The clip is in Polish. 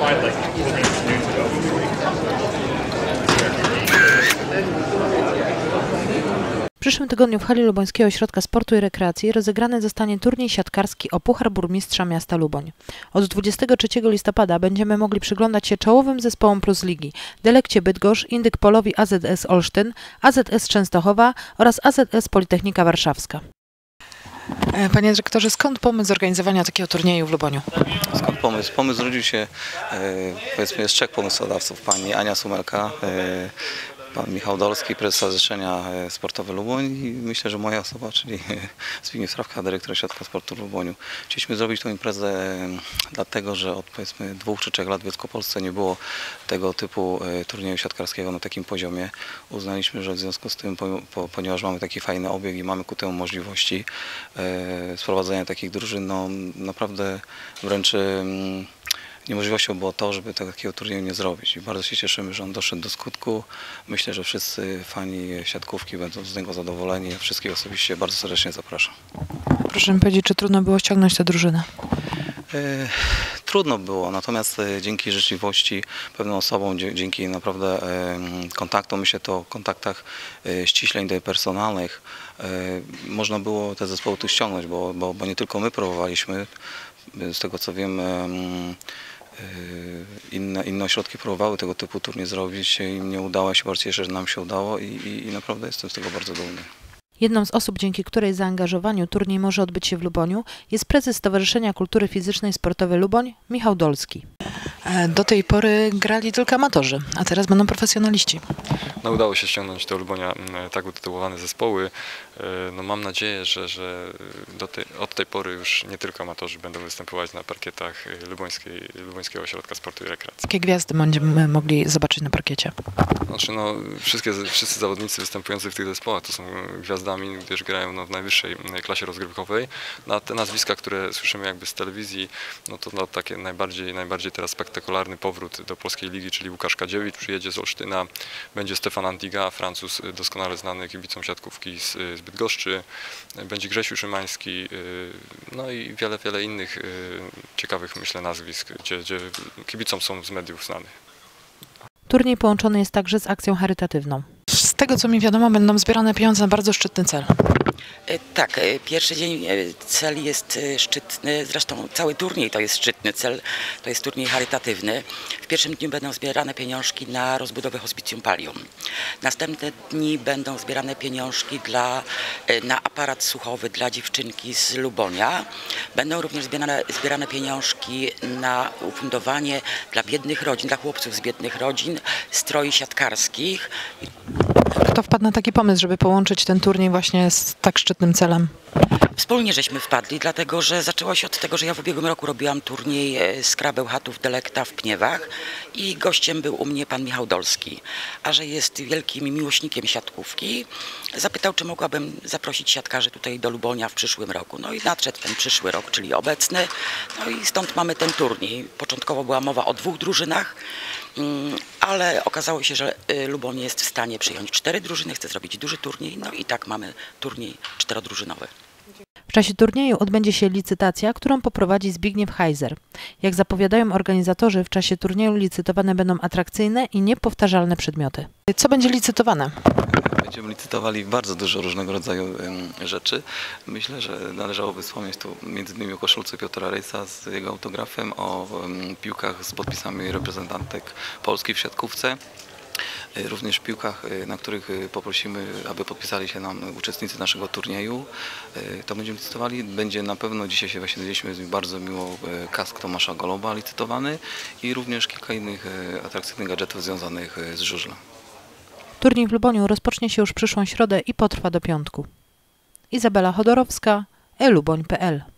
like 20 minutes. W przyszłym tygodniu w hali Lubońskiego Ośrodka Sportu i Rekreacji rozegrany zostanie turniej siatkarski o Puchar Burmistrza Miasta Luboń. Od 23 listopada będziemy mogli przyglądać się czołowym zespołom Plus Ligi Delekcie Bydgoszcz, Indyk Polowi AZS Olsztyn, AZS Częstochowa oraz AZS Politechnika Warszawska. E, Panie dyrektorze, skąd pomysł zorganizowania takiego turnieju w Luboniu? Skąd pomysł? Pomysł zrodził się, e, powiedzmy, z trzech pomysłodawców. Pani Ania Sumelka, e, pan Michał Dolski, prezes Stowarzyszenia e, Sportowe Luboń i myślę, że moja osoba, czyli Zbigniew Strawka, dyrektor Ośrodka Sportu w Luboniu. Chcieliśmy zrobić tą imprezę dlatego, że od powiedzmy dwóch czy trzech lat w Wielkopolsce nie było tego typu e, turnieju siatkarskiego na takim poziomie. Uznaliśmy, że w związku z tym, po- po- ponieważ mamy taki fajny obieg i mamy ku temu możliwości e, sprowadzenia takich drużyn, no naprawdę wręcz niemożliwością było to, żeby takiego turnieju nie zrobić. I bardzo się cieszymy, że on doszedł do skutku. Myślę, że wszyscy fani siatkówki będą z niego zadowoleni. Ja wszystkich osobiście bardzo serdecznie zapraszam. Proszę mi powiedzieć, czy trudno było ściągnąć tę drużynę? E, Trudno było, natomiast e, dzięki życzliwości pewnym osobom, dzięki naprawdę e, kontaktom, myślę to o kontaktach ściśle interpersonalnych, można było te zespoły tu ściągnąć, bo, bo, bo nie tylko my próbowaliśmy, z tego co wiem em, inne, inne ośrodki próbowały tego typu turniej zrobić, im nie udało się, bardzo cieszę, że nam się udało i, i, i naprawdę jestem z tego bardzo dumny. Jedną z osób, dzięki której zaangażowaniu turniej może odbyć się w Luboniu, jest prezes Stowarzyszenia Kultury Fizycznej i Sportowej Luboń, Michał Dolski. E, Do tej pory grali tylko amatorzy, a teraz będą profesjonaliści. No, udało się ściągnąć do Lubonia mm, tak utytułowane zespoły. E, No, mam nadzieję, że, że tej, od tej pory już nie tylko amatorzy będą występować na parkietach e, Lubońskiej, Lubońskiego Ośrodka Sportu i Rekreacji. Jakie gwiazdy będziemy mogli zobaczyć na parkiecie? Znaczy, no, wszystkie, wszyscy zawodnicy występujący w tych zespołach to są gwiazdami, gdyż grają no, w najwyższej klasie rozgrywkowej. Na te nazwiska, które słyszymy jakby z telewizji, no to no, takie najbardziej, najbardziej teraz spektakularny powrót do polskiej ligi, czyli Łukasz Kadziewicz przyjedzie z Olsztyna, będzie Stefan Antiga, Francuz y, doskonale znany kibicom siatkówki z, y, z Bydgoszczy, będzie Grzesiu Szymański, y, no i wiele, wiele innych ciekawych, myślę, nazwisk, gdzie, gdzie kibicom są z mediów znanych. Turniej połączony jest także z akcją charytatywną. Tego co mi wiadomo, będą zbierane pieniądze na bardzo szczytny cel. E, Tak, e, pierwszy dzień e, cel jest szczytny, zresztą cały turniej to jest szczytny cel, to jest turniej charytatywny. W pierwszym dniu będą zbierane pieniążki na rozbudowę hospicjum Palium. Następne dni będą zbierane pieniążki dla, na aparat słuchowy dla dziewczynki z Lubonia. Będą również zbierane, zbierane pieniążki na ufundowanie dla biednych rodzin, dla chłopców z biednych rodzin, stroi siatkarskich. Na taki pomysł, żeby połączyć ten turniej właśnie z tak szczytnym celem? Wspólnie żeśmy wpadli, dlatego że zaczęło się od tego, że ja w ubiegłym roku robiłam turniej e, Skrabeł Chatów Delekta w Pniewach i gościem był u mnie pan Michał Dolski. A że jest wielkim miłośnikiem siatkówki, zapytał, czy mogłabym zaprosić siatkarzy tutaj do Lubonia w przyszłym roku. No i nadszedł ten przyszły rok, czyli obecny. No i stąd mamy ten turniej. Początkowo była mowa o dwóch drużynach, mm, ale okazało się, że y, Luboń jest w stanie przyjąć cztery drużyny, chce zrobić duży turniej, no i tak mamy turniej czterodrużynowy. W czasie turnieju odbędzie się licytacja, którą poprowadzi Zbigniew Heiser. Jak zapowiadają organizatorzy, w czasie turnieju licytowane będą atrakcyjne i niepowtarzalne przedmioty. Co będzie licytowane? Będziemy licytowali bardzo dużo różnego rodzaju rzeczy. Myślę, że należałoby wspomnieć tu innymi o koszulce Piotra Rejsa z jego autografem, o piłkach z podpisami reprezentantek Polski w siatkówce. Y, Również piłkach, y, na których y, poprosimy, aby podpisali się nam uczestnicy naszego turnieju. To będziemy licytowali. Będzie na pewno, dzisiaj się właśnie dowiedzieliśmy, bardzo miło, kask Tomasza Goloba licytowany i również kilka innych atrakcyjnych gadżetów związanych z żużlem. Turniej w Luboniu rozpocznie się już przyszłą środę i potrwa do piątku. Izabela Chodorowska, eluboń.pl